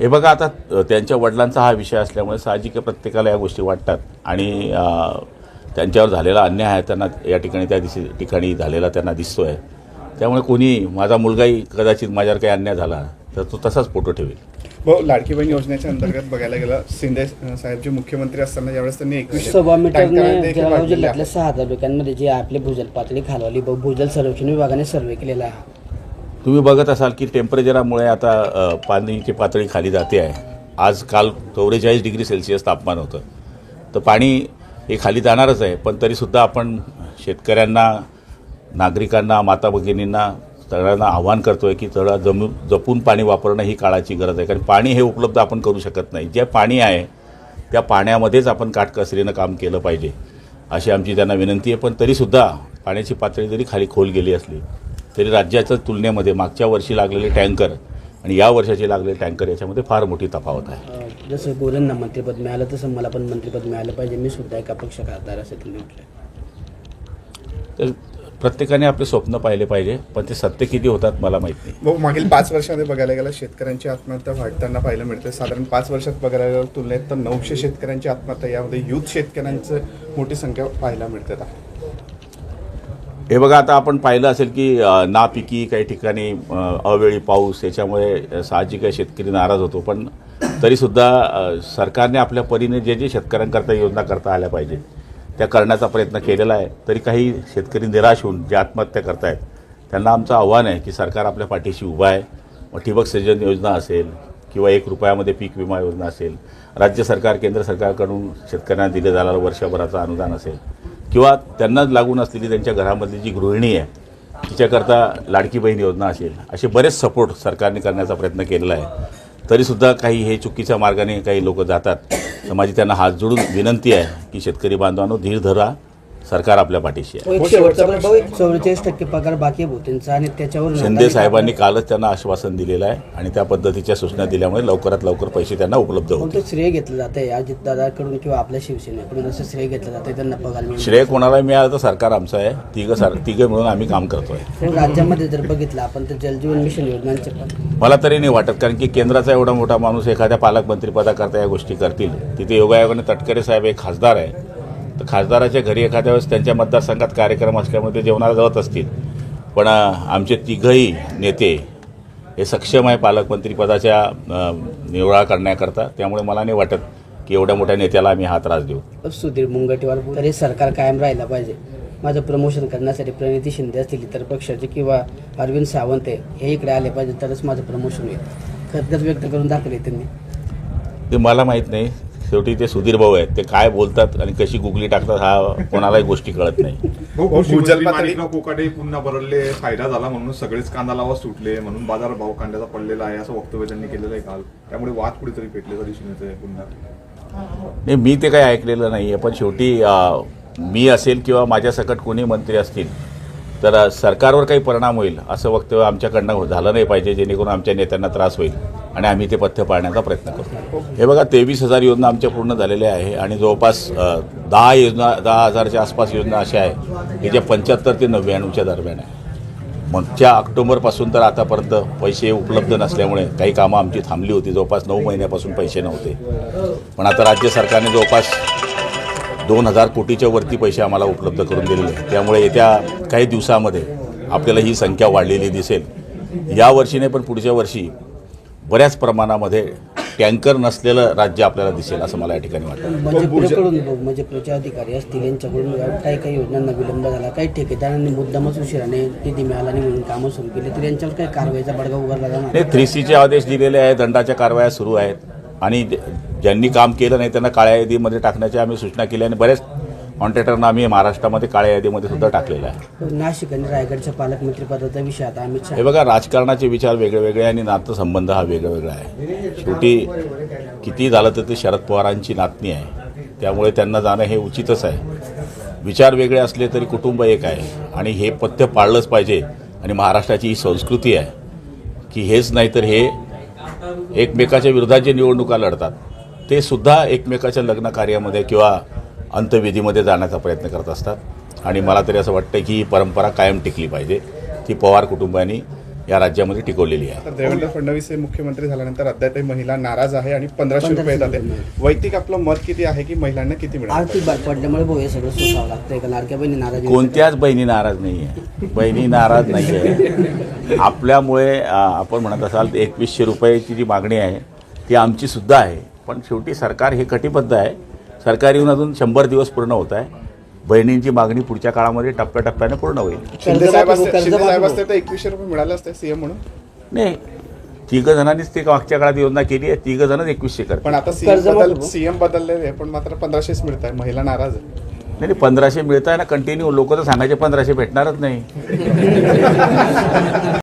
हे बघा आता त्यांच्या वडिलांचा हा विषय असल्यामुळे साहजिक प्रत्येकाला या गोष्टी वाटतात. आणि त्यांच्यावर झालेला अन्याय आहे त्यांना या ठिकाणी त्या दिशी ठिकाणी झालेला त्यांना दिसतो आहे त्यामुळे कोणी माझा मुलगाही कदाचित माझ्यावर काही अन्याय झाला तर तो तसाच फोटो ठेवेल. भाऊ लाडकी बहीण योजनेच्या अंतर्गत बघायला गेलं शिंदे साहेब जे मुख्यमंत्री असताना ज्यावेळेस त्यांनी एकवीस जळगाव जिल्ह्यातल्या सहा तालुक्यांमध्ये जे आपले भूजल पातळी खालवली ब- भूजल सर्वेक्षण विभागाने सर्वे केलेला आहे. तुम्ही बघत असाल की टेम्परेचरामुळे आता पाणीची पाण्याची पातळी खाली जाते आहे. आज काल चौवेचाळीस डिग्री सेल्सिअस तापमान होतं. तर पाणी हे खाली जाणारच आहे पण तरीसुद्धा आपण शेतकऱ्यांना नागरिकांना माता भगिनींना सगळ्यांना आव्हान करतो आहे की थोडा जमू जपून पाणी वापरणं ही काळाची गरज आहे. कारण पाणी हे उपलब्ध आपण करू शकत नाही. जे पाणी आहे त्या पाण्यामध्येच आपण काटकसरीनं काम केलं पाहिजे अशी आमची त्यांना विनंती आहे. पण तरीसुद्धा पाण्याची पातळी जरी खाली खोल गेली असली तरी राज्याच्या तुलनेमध्ये मागच्या वर्षी लागलेले टँकर आणि या वर्षाचे लागलेले टँकर याच्यामध्ये फार मोठी तफावत आहे. जसं गोरेंना मंत्रिपद मिळालं तसं मला पण मंत्रिपद मिळालं पाहिजे. मी सुद्धा एका पक्ष खासदार असं तुम्ही म्हटलं तर प्रत्येकाने आपले स्वप्न पाहिले पाहिजे पण ते सत्य किती होतात मला माहीत नाही. भाऊ मागील पाच वर्षामध्ये बघायला गेलं शेतकऱ्यांची आत्महत्या वाढताना पाहायला मिळते. साधारण पाच वर्षात बघायला गेलं तुलनेत तर नऊशे शेतकऱ्यांची आत्महत्या यामध्ये युथ शेतकऱ्यांचं मोठी संख्या पाहायला मिळते आता. हे बघा आता आपण पाहिलं असेल की नापिकी काही ठिकाणी अवेळी पाऊस याच्यामुळे साहजिक आहे शेतकरी नाराज होतो. पण तरीसुद्धा सरकारने आपल्या परीने जे जे शेतकऱ्यांकरता योजना करता आल्या पाहिजे त्या करण्याचा प्रयत्न केलेला आहे. तरी काही शेतकरी निराश होऊन जे आत्महत्या करतायत त्यांना आमचं आव्हान आहे की सरकार आपल्या पाठीशी उभा आहे. मग ठिबक सिंचन योजना असेल किंवा एक रुपयामध्ये पीक विमा योजना असेल राज्य सरकार केंद्र सरकारकडून शेतकऱ्यांना दिलं जाणारं वर्षभराचं अनुदान असेल किंवा त्यांनाच लागून असलेली त्यांच्या घरामधली जी गृहिणी आहे तिच्याकरता लाडकी बहीण योजना असेल असे बरेच सपोर्ट सरकारने करण्याचा प्रयत्न केलेला आहे. तरीसुद्धा काही हे चुकीच्या मार्गाने काही लोक जातात. तर माझी त्यांना हात जोडून विनंती आहे की शेतकरी बांधवांनो धीर धरा. सरकार आपल्या पाठीशी आहे. चौवेचाळीस टक्के पगार बाकी आहे भाऊ त्यांचा आणि त्याच्यावर शिंदे साहेबांनी कालच त्यांना आश्वासन दिलेलं आहे आणि त्या पद्धतीच्या सूचना दिल्यामुळे लवकरात लवकर पैसे त्यांना उपलब्ध होतील. कोणतं श्रेय घेतलं जात आहे अजित दादाकडून किंवा आपल्या शिवसेनेकडून असं श्रेय घेतलं जातं त्यांना पगार श्रेय कोणाला मिळालं तर सरकार आमचं आहे. तिघं सर तिघं मिळून आम्ही काम करतोय. हो, राज्यामध्ये जर बघितलं आपण तर जलजीवन मिशन योजनांचे पण. मला तरी नाही वाटत कारण की केंद्राचा एवढा मोठा माणूस एखाद्या पालकमंत्रीपदाकरता या गोष्टी करतील. तिथे योगायोगाने तटकरे साहेब एक खासदार आहे. तर खासदाराच्या घरी एखाद्या वेळेस त्यांच्या मतदारसंघात कार्यक्रम असल्यामुळे ते जेवणाला जात असतील. पण आमचे तिघही नेते हे सक्षम आहे पालकमंत्रीपदाच्या अ, निवडा करण्याकरता त्यामुळे मला नाही वाटत की एवढ्या मोठ्या नेत्याला आम्ही हा त्रास देऊ. सुधीर मुंगटीवार तरी सरकार कायम राहिला पाहिजे. माझं प्रमोशन करण्यासाठी प्रणिती शिंदे असतील इतर पक्षाचे किंवा अरविंद सावंत आहे हे इकडे आले पाहिजे तरच माझं प्रमोशन होईल. खतगत व्यक्त करून दाखवले त्यांनी. ते मला माहीत नाही. शेवटी ते सुधीर भाऊ आहेत. ते काय बोलतात आणि कशी गुगली टाकतात हा कोणालाही गोष्टी कळत नाही. पातळी मालिका कोकाटे पुन्हा बरडले फायदा झाला म्हणून सगळेच कांदा लावा सुटले म्हणून बाजार भाव कांद्याचा पडलेला आहे असं वक्तव्य त्यांनी केलेलं आहे काल. त्यामुळे वाद कुठेतरी पेटले तरी येते पुन्हा. नाही मी ते काही ऐकलेलं नाही आहे पण शेवटी मी असेल किंवा माझ्या सकट कोणी मंत्री असतील तर सरकारवर काही परिणाम होईल असं वक्तव्य आमच्याकडनं हो- झालं नाही पाहिजे जेणेकरून आमच्या नेत्यांना त्रास होईल आणि आम्ही ते पथ्य पाळण्याचा प्रयत्न करतो हे बघा तेवीस हजार योजना आमच्या पूर्ण झालेल्या आहे आणि जवळपास दहा योजना दहा हजारच्या आसपास योजना अशा आहे की ज्या पंच्याहत्तर ते नव्याण्णवच्या दरम्यान आहे. मागच्या ऑक्टोबरपासून तर आतापर्यंत पैसे उपलब्ध नसल्यामुळे काही कामं आमची थांबली होती. जवळपास नऊ महिन्यापासून पैसे नव्हते. पण आता राज्य सरकारने जवळपास दोन हजार कोटीच्या वरती पैसे आम्हाला उपलब्ध करून दिलेले आहेत. त्यामुळे येत्या काही दिवसामध्ये आपल्याला ही संख्या वाढलेली दिसेल. या वर्षी नाही पण पुढच्या वर्षी बऱ्याच प्रमाणामध्ये टँकर नसलेलं राज्य आपल्याला दिसेल असं मला या ठिकाणी वाटतं. म्हणजे पुढेकडून म्हणजे असतील यांच्याकडून काही काही योजनांना विलंब झाला काही ठेकेदारांनी मुद्दामच उशिराने निधी मिळाला नाही म्हणून कामं सुरू केली तर यांच्यावर काही कारवाईचा बडगा उगारला जाणार थ्री सीचे आदेश दिलेले आहेत दंडाच्या कारवाया सुरू आहेत. आणि ज्यांनी काम केलं नाही त्यांना काळ्या यादीमध्ये टाकण्याच्या आम्ही सूचना केल्या आणि बऱ्याच कॉन्ट्रॅक्टरना आम्ही महाराष्ट्रामध्ये काळ्या यादीमध्ये सुद्धा टाकलेलं आहे. नाशिक आणि रायगडच्या पालकमंत्री पदाचा विषय आता अमित शहा. हे बघा राजकारणाचे विचार वेगळे वेगळे आणि नातेसंबंध हा वेगळा वेगळा आहे. शेवटी किती झालं तर ते शरद पवारांची नातनी आहे. त्यामुळे त्यांना जाणं हे उचितच आहे. विचार वेगळे असले तरी कुटुंब एक आहे. आणि हे पथ्य पाळलंच पाहिजे. आणि महाराष्ट्राची ही संस्कृती आहे. की हेच नाही तर हे एकमेकाच्या विरोधात जे निवडणुका लढतात. ते सुद्धा एकमेकाच्या लग्न कार्यामध्ये किंवा अंत्यविधीमध्ये जाण्याचा प्रयत्न करत असतात. आणि मला तरी असं वाटतं की ही परंपरा कायम टिकली पाहिजे. ती पवार कुटुंबांनी या राज्यामध्ये टिकवलेली आहे. तर देवेंद्र फडणवीस हे मुख्यमंत्री झाल्यानंतर अद्यापही महिला नाराज आहे आणि पंधराशे रुपये येतात. वैयक्तिक आपलं मत किती आहे की महिलांना किती मिळाल? आर्थिक पडल्यामुळे भाऊ हे सगळं सोसावं लागतंय. का लाडक्या बहिणी नाराज कोणत्याच बहिणी नाराज नाही आहे बहिणी नाराज नाही आहे आपल्यामुळे आपण म्हणत असाल एकवीसशे रुपयाची जी मागणी आहे ती आमची सुद्धा आहे. पण शेवटी सरकार हे कटिबद्ध आहे. सरकार येऊन अजून शंभर दिवस पूर्ण होत आहे. बहिणींची मागणी पुढच्या काळामध्ये टप्प्याटप्प्याने पूर्ण होईल. शिंदे साहेब असते शिंदे साहेब असते तर एकवीसशे रुपये मिळाले असते सीएम म्हणून. नाही तिघं जणांनीच ते मागच्या काळात योजना केली आहे तिघं जणच एकवीसशे करतात पण आता सीएम बदल. सीएम बदललेले आहे पण मात्र पंधराशेच मिळत आहे महिला नाराज आहे नाही नाही, पंधराशे मिळत आहे ना कंटिन्यू लोक तर सांगायचे पंधराशे भेटणारच नाही.